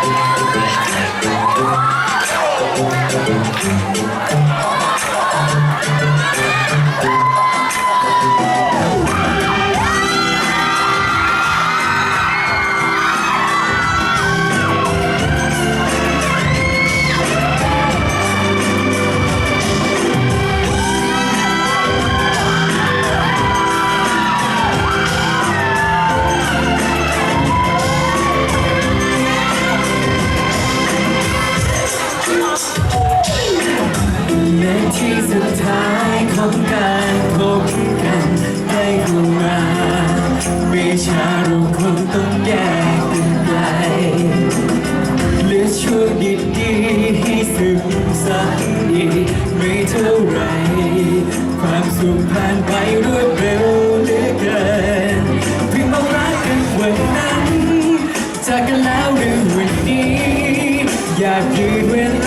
ใายของการพบกันได้เข้ามาไม่ช้าเราคงต้องแยกกันไกลเหลือช่วงดีๆให้ซึมซับอีกไม่เท่าไรความสุขผ่านไปรวดเร็วเหลือเกินเพิ่งมารักกันวันนั้นจากกันแล้วหรือวันนี้ อยากยืนเวล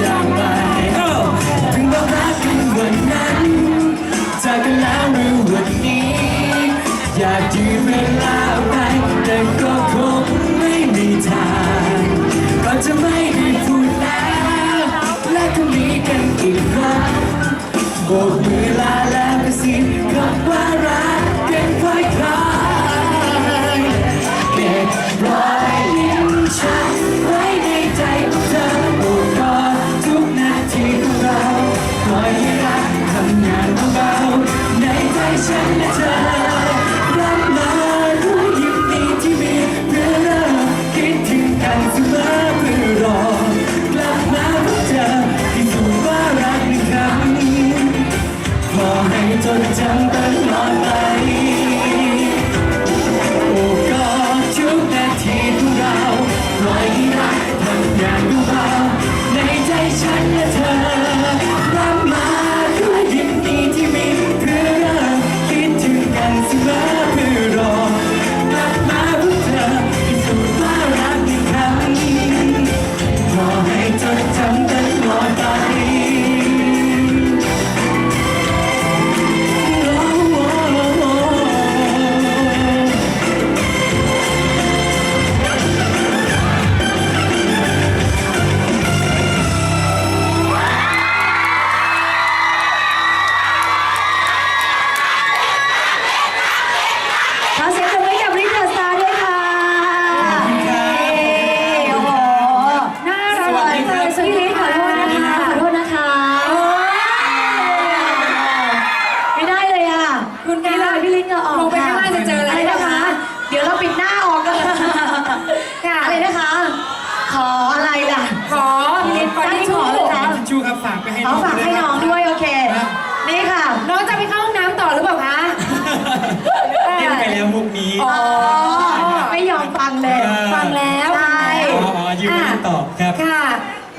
จางไปถึงเรารักกันวันนั้นจากกันแล้ว อให้จ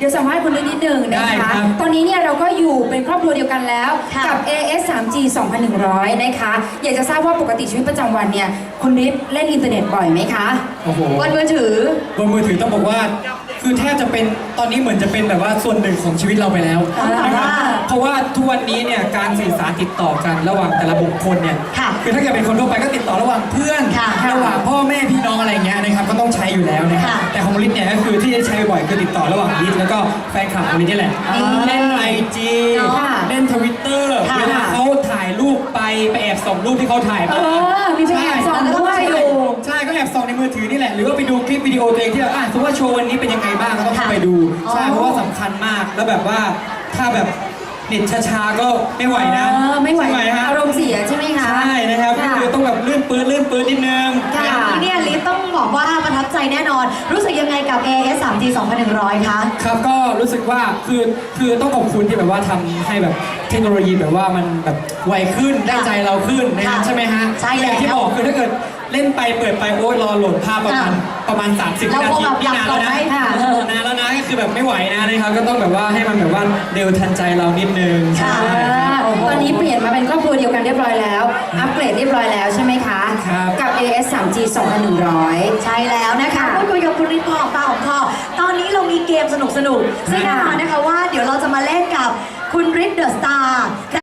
ดี๋ยวสัมภาษณ์คุณนิดหนึ่งนะได้ครัคะ บ ตอนนี้เนี่ยเราก็อยู่เป็นครอบครัวเดียวกันแล้ว ค่ะ กับ AS 3G 2100 นะคะ อยากจะทราบว่าปกติชีวิตประจำวันเนี่ยคุณนิดเล่นอินเทอร์เน็ตบ่อยไหมคะ โอ้โหบนมือถือ บนมือถือต้องบอกว่า คือแทบจะเป็นตอนนี้เหมือนจะเป็นแบบว่าส่วนหนึ่งของชีวิตเราไปแล้วอ๋อเหรอนะครับเพราะว่าทุกวันนี้เนี่ยการสื่อสารติดต่อกันระหว่างแต่ละบุคคลเนี่ยค่ะคือถ้าเกิดเป็นคนทั่วไปก็ติดต่อระหว่างเพื่อน ค่ะระหว่างพ่อแม่พี่น้องอะไรเงี้ยนะครับก็ต้องใช้อยู่แล้วนะครับค่ะแต่ของลิศเนี่ยก็คือที่ใช้บ่อยคือติดต่อระหว่างลิศแล้วก็แฟนคลับของลิศนี่แหละอ๋อเล่นไอจีค่ะเล่นทวิตเตอร์ค่ะเวลาเขาถ่ายรูปไปแอบส่องรูปที่เขาถ่ายเอมาอมีไปแอบ มือถือนี่แหละ หรือว่าไปดูคลิปวิดีโอตัวเองที่แบบอะสมมติว่าโชว์วันนี้เป็นยังไงบ้างก็ต้องค่ะไปดูใช่อ๋อ เพราะว่าสำคัญมากแล้วแบบว่าถ้าแบบเน็ตช้าๆก็ไม่ไหวนะเออไม่ไหวใช่ฮะ อารมณ์เสียใช่ไหมคะ ใช่นะครับก็ค่ะคือต้องแบบลื่นปื้นลื่นปื้นนิดนึงค่ะ บอกว่าประทับใจแน่นอน รู้สึกยังไงกับ AS 3G 2100 คะ ครับก็รู้สึกว่าคือคือต้องขอบคุณที่แบบว่าทำให้แบบเทคโนโลยีแบบว่ามันแบบไวขึ้นได้ใจเราขึ้นนะครับค่ะใช่ไหมฮะใช่อย่างที่แล้วบอกคือถ้าเกิดเล่นไปเปิดไปโอ้ยรอโหลดภาพประมาณอะประมาณ 30เรานาคงทีแบบนี่นานแล้วนะหลับก่อนไหมค่ะเออนานแล้วนะก็คือแบบไม่ไหวนะนะครับก็ต้องแบบว่าให้มันแบบว่าเร็วทันใจเรานิดนึงค่ะ ใช่อ่า ตอนนี้เปลี่ยนมาเป็นครอบครัวเดียวกันเรียบร้อยแล้ว อัปเกรดเรียบร้อยแล้วใช่ไหมคะครับ กับ AS 3G 2100 ใช่แล้วนะคะค่ะพูดคุยกับคุณริพอปาของพ่อตอนนี้เรามีเกมสนุกๆซึ่งแน่นอนนะคะว่าเดี๋ยวเราจะมาเล่นกับคุณริทเดอะสตาร์